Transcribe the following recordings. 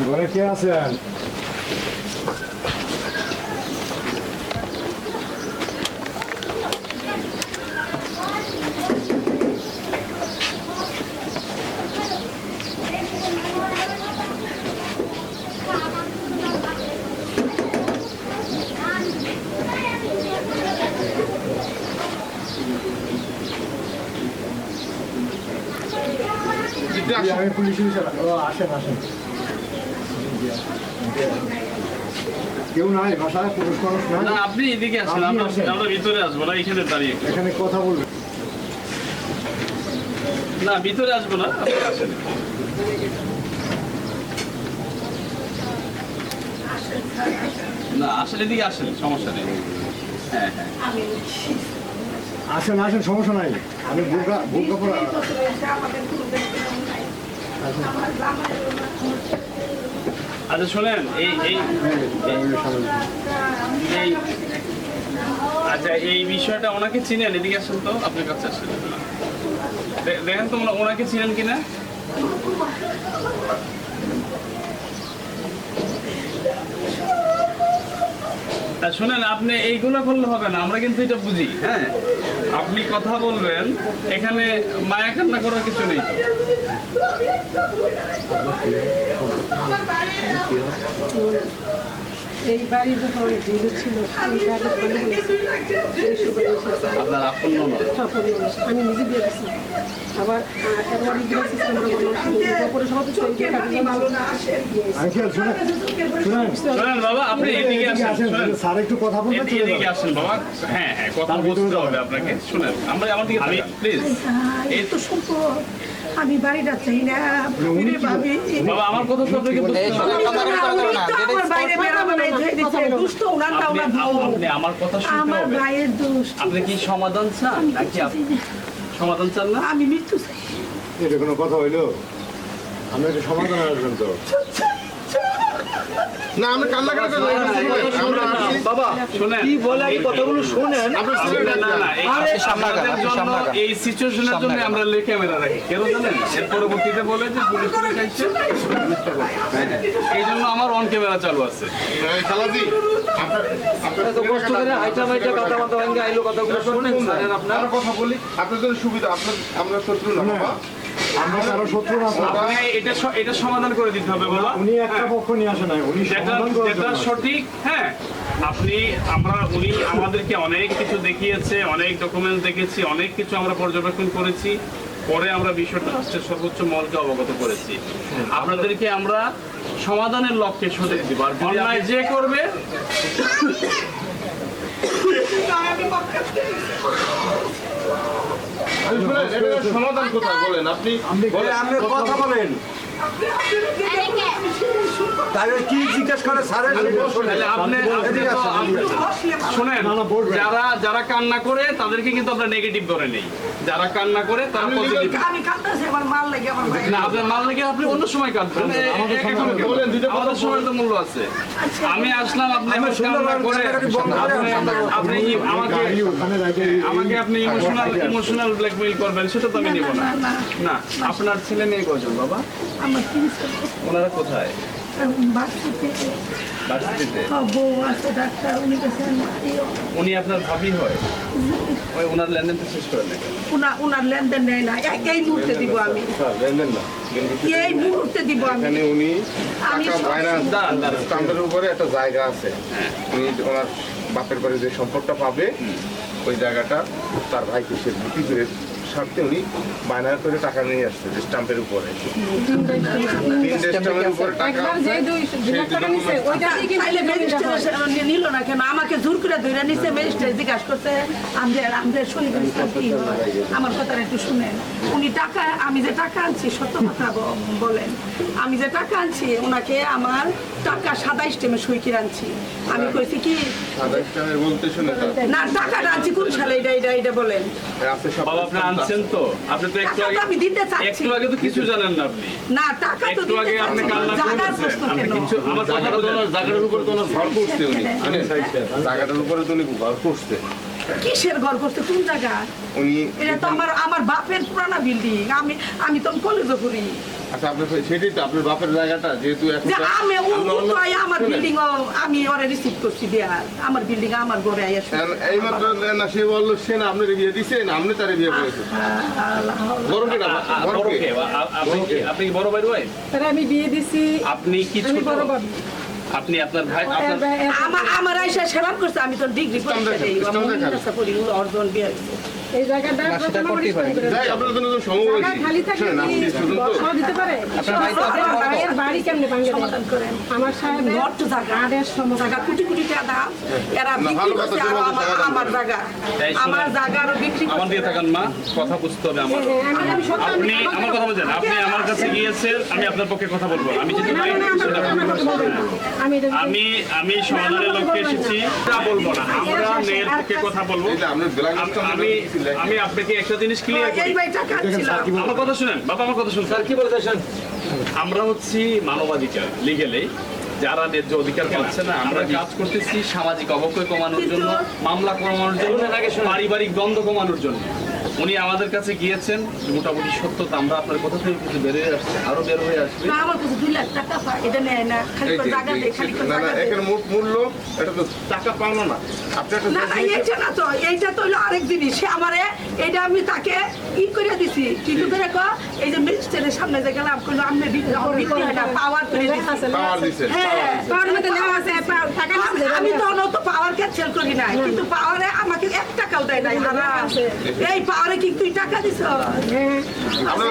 ঘরে কে আছেন আমি পুলিশ ও আসেন আসেন। কেউ নাই বাসায় পুরুষ মানুষ না নাই আপনি এদিকে আসেন আমরা আসেন। আমরা ভিতরে আসব না এখানে দাঁড়িয়ে। এখানে কথা বলবেন না ভিতরে আসব না আপনি আসেন। না আসলে এদিকে আসেন সমস্যা নেই। হ্যাঁ হ্যাঁ। আসেন আসেন সমস্যা নাই। আমি বুর্গা বুর্গা পরা আচ্ছা শোনেন, এই এই এই আচ্ছা এই বিষয়টা ওনাকে চিনেন? এদিকে আসেন তো, আপনার কাছে আসেন। দেখেন তো ওনা- ওনাকে চিনেন কিনা? শোনেন, আপনি এইগুলো করলে হবে না, আমরা কিন্তু এটা বুঝি হ্যাঁ আপনি কথা বলবেন, এখানে মায়া কান্না করার কিছু নেই তো। বাড়ির ছিল সেই বাড়ির আপনার আপন। আমি নিজে গেছি আবার একবার সিস্টেম বাবা আপনি এদিকে আসেন স্যার একটু কথা বলবেন এদিকে এদিকে আসেন বাবা। হ্যাঁ হ্যাঁ কথা ভিতরে হবে আপনাকে। শুনেন আমরা আমার দিকে প্লিজ এই তো সম্পদ আমি বাড়িটা চাই না। ভাবি। বাবা আমার কথা তো আপনাকে আমার বাইরে বেরোবো না দিচ্ছে দুষ্ট ওনারটা ওনার আপনি আমার কথা শুনতে আমার ভাইয়ের দোষ আপনি কি সমাধান চান? নাকি সমাধান চান না? আমি মৃত্যু চাই। এটা কোনো কথা হইল? আমরা একটা সমাধান আসবেন তো না আমরা কান্না আমরা বাবা শুনেন। কি বলে আমি কথাগুলো শুনেন? আপনার না না এই- জন্য সিচুয়েশনের জন্য আমরা লে ক্যামেরা রাখি। কেন জানেন? এর পরবর্তীতে বলে যে পুলিশ এই জন্য আমার অন ক্যামেরা চালু আছে। এই খালাজি আপনার আপনার কষ্ট করে হাইটা মাইটা কথা কথা ভাঙ্গে আইলো কথাগুলো শুনেন স্যার আপনার? কথা বলি আপনার জন্য সুবিধা আপনার আমরা শত্রু না বাবা। আমরা কারও শত্রু না এটা এটা সমাধান করে দিতে হবে বাবা উনি একটা পক্ষ নিয়ে আসে নাই উনি যেটা। সঠিক হ্যাঁ। আপনি আমরা উনি আমাদেরকে অনেক কিছু দেখিয়েছে অনেক ডকুমেন্ট দেখেছি অনেক কিছু আমরা পর্যবেক্ষণ করেছি। পরে আমরা বিষয়টা হচ্ছে সর্বোচ্চ মলকে অবগত করেছি। আপনাদেরকে আমরা সমাধানের লক্ষ্যে সঠিক দিব। আর অন্যায় যে করবে সমাধান কোথায় বলেন? আপনি আপনি বলেন। আপনি কথা বলেন। তাহলে কি জিজ্ঞেস করে স্যারের শোনেন। যারা যারা কান্না করে তাদেরকে কিন্তু আমরা নেগেটিভ ধরে নেই। যারা কান্না করে তারা পজিটিভ আমি কাঁদতেছি আমার মাল লাগে আমার ভাই না আপনার মাল লেগে আপনি অন্য সময় কাঁদবেন। আমাদের তো মূল্য আছে। আমি আসলাম আপনি কান্না করে আপনি- আপনি আমাকে আমাকে আপনি ইমোশনাল ইমোশনাল ব্ল্যাকমেইল করবেন সেটা তো আমি নেব না না, না আপনার ছেলে মেয়ে কজন বাবা? ওনারা কোথায়? ডাক্তার উনি আপনার ভাবি হয়? ওই ওনার লেনদেনটা শেষ করে উনার লেনদেন নেয় না। এই- মুহূর্তে দিব আমি। স্যার না। এই মুহূর্তে দিব আমি। এখানে উনি উপরে একটা জায়গা আছে। উনি ওনার বাপের বাড়ি যে সম্পদটা পাবে ওই জায়গাটা তার ভাইকে সে বিক্রি করে স্বার্থে উনি বায়না করে টাকা নিয়ে আসছে যে স্ট্যাম্পের উপরে। তিনটে টাকা নিল না কেন? আমাকে জোর করে ধরে নিছে ম্যাজিস্ট্রেট জিজ্ঞাসা করছে আমাদের আমাদের শরীরের আমার কথাটা একটু শুনেন। উনি টাকা আমি যে টাকা আনছি সত্য কথা বলেন। আমি যে টাকা আনছি ওনাকে আমার টাকা সাদা স্টেমে সই আনছি। আমি কইছি কি না টাকাটা কোন এটা এটা এটা বলেন। বাবা আপনি আনছেন তো? আপনি তো একটু আগে আমি দিতে চাচ্ছি। একটু আগে তো কিছু জানেন না আপনি। না টাকা তো একটু আগে আপনি কান্না করেছেন আপনি কিছু আমার কথাটা বোঝেন। জায়গাটার উপরে তো ঘর করছে উনি। জানেন? জায়গাটার উপরে তো উনি ভর করছে। কিসের ঘর করছে কোন জায়গা? উনি এটা তো আমার আমার বাপের পুরানা বিল্ডিং আমি আমি তো কলেজে করি। আচ্ছা আপনি সেটাই তো আপনার বাপের জায়গাটা যেহেতু এখন যে তো- আমি আমরা বিল্ডিং আমি ওরে রিসিভ করছি আমার বিল্ডিং আমার ঘরে এই মাত্র না সে বলল সে না আপনি বিয়ে দিচ্ছেন আপনি তারে বিয়ে করেছেন। বড় কে? না আপনি বড় ভাই? আমি বিয়ে দিছি। আপনি কি বড় আপনি আপনার ভাই আমার আমার আইসা সেলাম করছে আমি তো ডিগ্রি পরীক্ষা দিই অর্জন বিয়ে হয়েছে। এই জায়গাটা প্রথম আমার ইসলাম করে যাই আপনার জন্য তো জায়গা সমবয়সী খালি থাকে আপনি শুনুন তো? সব দিতে পারে? আমার বাড়ি কেমনে সমাধান করেন। আমার সাহেব ঘর তো জায়গা। আদেশ সমস্যা জায়গা কোটি কোটি টাকা। এরা বিক্রি কথা, করছে আমার- টাকা দাম আমার করে। জায়গা। আমার জায়গা বিক্রি আমার দিয়ে থাকান মা কথা বুঝতে হবে আমার। আমি আমি আপনি আমার কথা বলছেন আপনি আমার কাছে গিয়েছেন আমি আপনার পক্ষে কথা বলব। আমি না। আমি আমি আমি সমাধানের লক্ষ্যে এসেছি বলব না। আমরা মেয়ের পক্ষে কথা বলব। আম- আমি আপনাকে একটা জিনিস ক্লিয়ার করি। আমার কথা শুনেন। বাবা আমার কথা শুনুন। স্যার কি বলতেছেন আমরা হচ্ছি মানবাধিকার লিগেলে যারা ন্যায্য অধিকার পাচ্ছে না আমরা কাজ করতেছি সামাজিক অবক্ষয় কমানোর জন্য মামলা কমানোর জন্য। পারিবারিক দ্বন্দ্ব কমানোর জন্য। উনি আমাদের কাছে গিয়েছেন মোটামুটি সত্য তো আমরা আপনার কথা থেকে কিছু বের হয়ে আসছে আরও বের হয়ে আসবে না আমার কাছে দুই লাখ টাকা এটা নেয় না খালি যে- জায়গা দেয় খালি না না জায়গা দেয় এখানে মোট মূল্য এটা তো টাকা পাওনা না আপনি একটা না না এইটা না তো এইটা তো হলো আরেক জিনিস সে আমারে এইটা আমি তাকে ই করে দিছি কিন্তু করে কো এই যে ম্যাজিস্ট্রেটের সামনে যে গেলাম কইলো হয় না পাওয়ার করে দিছি পাওয়ার দিছে হ্যাঁ পাওয়ার মধ্যে নেওয়া আছে টাকা আমি তো অন্য তো পাওয়ার ক্যান্সেল করি নাই কিন্তু পাওয়ারে আমাকে এক টাকাও দেয় নাই হারাম এই পাওয়ারে কি তুই টাকা দিছ হ্যাঁ আমরা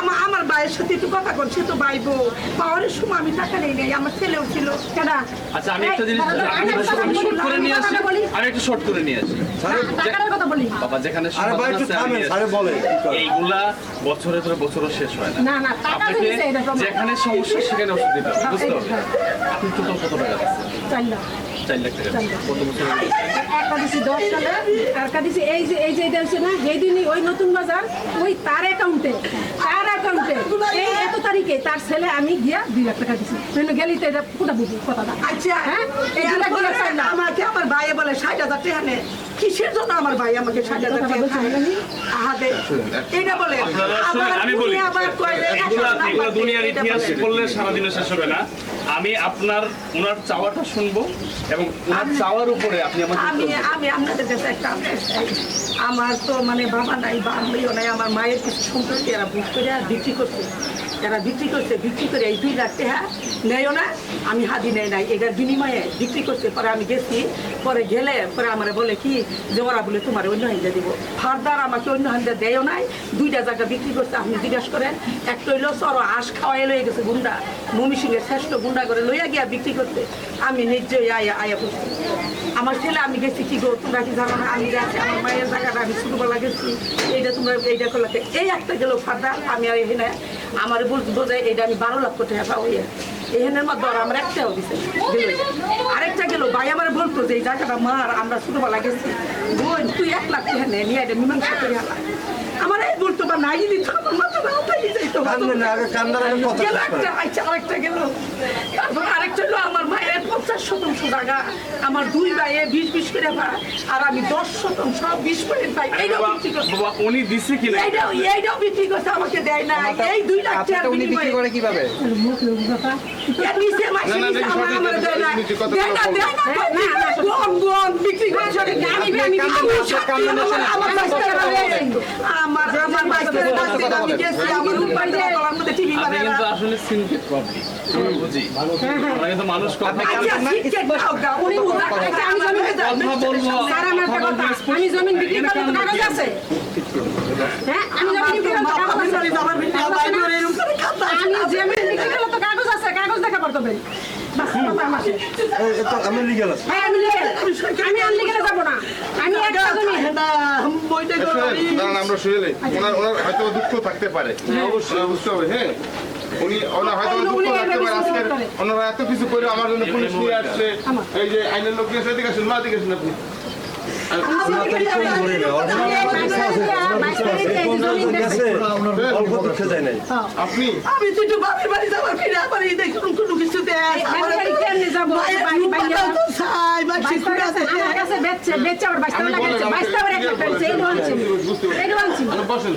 আমার আমার ভাইয়ের সাথে একটু কথা করছি তো ভাই বউ পাওয়ারের সময় আমি টাকা নেই নাই আমার ছেলেও ছিল। কেনা আচ্ছা আমি একটা জিনিস করে নিয়ে আসি। আমি একটু শর্ট করে নিয়ে আসি। টাকার কথা বলি। বাবা যেখানে এইগুলা বছরের পরে বছরও শেষ হয় না। আপনাকে। যেখানে সমস্যা সেখানে ওষুধ দিতে বুঝতে হবে আপনি টোটাল কত টাকা একটা আর দিছি এই যে এই যে এটা না ওই নতুন বাজার ওই তার অ্যাকাউন্টে তার অ্যাকাউন্টে এই এত তারিখে তার ছেলে আমি গিয়া দুই লাখ টাকা দিছি। তুই গেলি তো এটা কোথা বুঝি কথাটা? আচ্ছা হ্যাঁ। আমাকে আমার ভাই বলে ষাট হাজার টাকা নে। কিসের জন্য আমার ভাই আমাকে ষাট হাজার টাকা? আহাদে এইটা বলে আমি বলি দুনিয়ার ইতিহাস। করলে সারাদিনে শেষ হবে না। আমি আপনার ওনার চাওয়াটা শুনব এবং ওনার চাওয়ার উপরে আপনি আমাকে আমি আমি আপনাদের কাছে একটা আমার তো মানে বাবা নাই বা আমিও নাই আমার মায়ের কিছু সম্পত্তি এরা বুক করে আর বিক্রি করছে এরা বিক্রি করছে, বিক্রি করে এই দুই লাখ টাকা নেয়ও না, আমি হাদি নেয় নাই। এটার বিনিময়ে বিক্রি করছে, পরে আমি গেছি, পরে গেলে পরে আমার বলে কি, যে ওরা বলে তোমার অন্য হান্দা দিব। ফার্দার আমাকে অন্য হান্দা দেয়ও নাই, দুইটা জায়গা বিক্রি করছে, আপনি জিজ্ঞাসা করেন, একটা হইল সর আশ খাওয়াই লয়ে গেছে গুন্ডা, মমি সিংহের শ্রেষ্ঠ গুন্ডা করে লইয়া গিয়া বিক্রি করতে আমি নিশ্চয়ই আয়া আয়া করছি আমার ছেলে আমি গেছি কি গো তোমরা কি জানো না? আমি যাচ্ছি আমার মায়ের জায়গাটা আমি ছোটবেলা গেছি। এইটা তোমরা এইটা করলে এই একটা গেল ফাটা আমি আর এখানে আমার বলতে বোঝায় এটা আমি বারো লক্ষ টাকা পাবো এখানের মধ্যে ওরা আমার একটাও দিছে। আরেকটা গেল ভাই আমার বলতো যে এই জায়গাটা মার আমরা ছোটবেলা গেছি। বোন তুই এক লাখ টাকা নে নিয়ে এটা মীমাংসা করে আলা আমার এই বলতো বা নাই দিত আমার মাথা না উঠাই যাইতো আচ্ছা আরেকটা গেল। তারপর আরেকটা হলো আমার শতাংশ জায়গা আমার দুই ভাইয়ে বিশ বিশ করে পায় আর আমি দশ শতাংশ বিশ করে পাই এইটাও বিক্রি করছে। উনি দিছে কিনা এইটাও এইটাও বিক্রি করছে আমাকে দেয় না এই দুই লাখ টাকার উনি বিক্রি করে কীভাবে? মুখ লোক কথা এর নিচে মাসে না, না, নিচে আমার আমার দেয় না কথা দেয় না দেয় না দেয় না বোন বোন বিক্রি করছে আমি আমি আমি আমার আমার বাচ্চারা আমার আমার বাচ্চারা আমি গেছি আমার উপায় দিয়ে গলার মধ্যে টিভি আপনি কিন্তু আসলে সিনথেট প্রবলেম বুঝি আমরা কিন্তু মানুষ কথা আচ্ছা আচ্ছা, আমি আমার একটা কথা। আমি জমিন বিক্রি করার কাগজ আছে? হ্যাঁ? আমি জমিন বিক্রি করার কাগজ আছে? আমি জমিন বিক্রি করলে তো কাগজ আছে? কাগজ দেখা পড়তে হবে বাস, কথা আমার শেষ। এই, এই তো আমি লিগেল আছি। হ্যাঁ, আমি আনলিগেলে যাব না। আমি একটা জমি। আমরা শুনে নেই। ওনার ওনার হয়তো দুঃখ থাকতে পারে। অবশ্যই বুঝতে হবে হ্যাঁ। উনি ওনার হয়তো দুঃখ থাকতে পারে আজকে ওনারা এত কিছু করে আমার জন্য পুলিশ নিয়ে আসছে এই যে আইনের লোক আসছে এদিকে আসুন মা এদিকে আসুন আপনি আপনি আমি একটু বাপের বাড়ি যাবার ফিরে আবার এই দেখুন কোনো কিছু দেয় আবার বাইশটা বাইশটা আবার একটা ফেলছে এই এই বসেন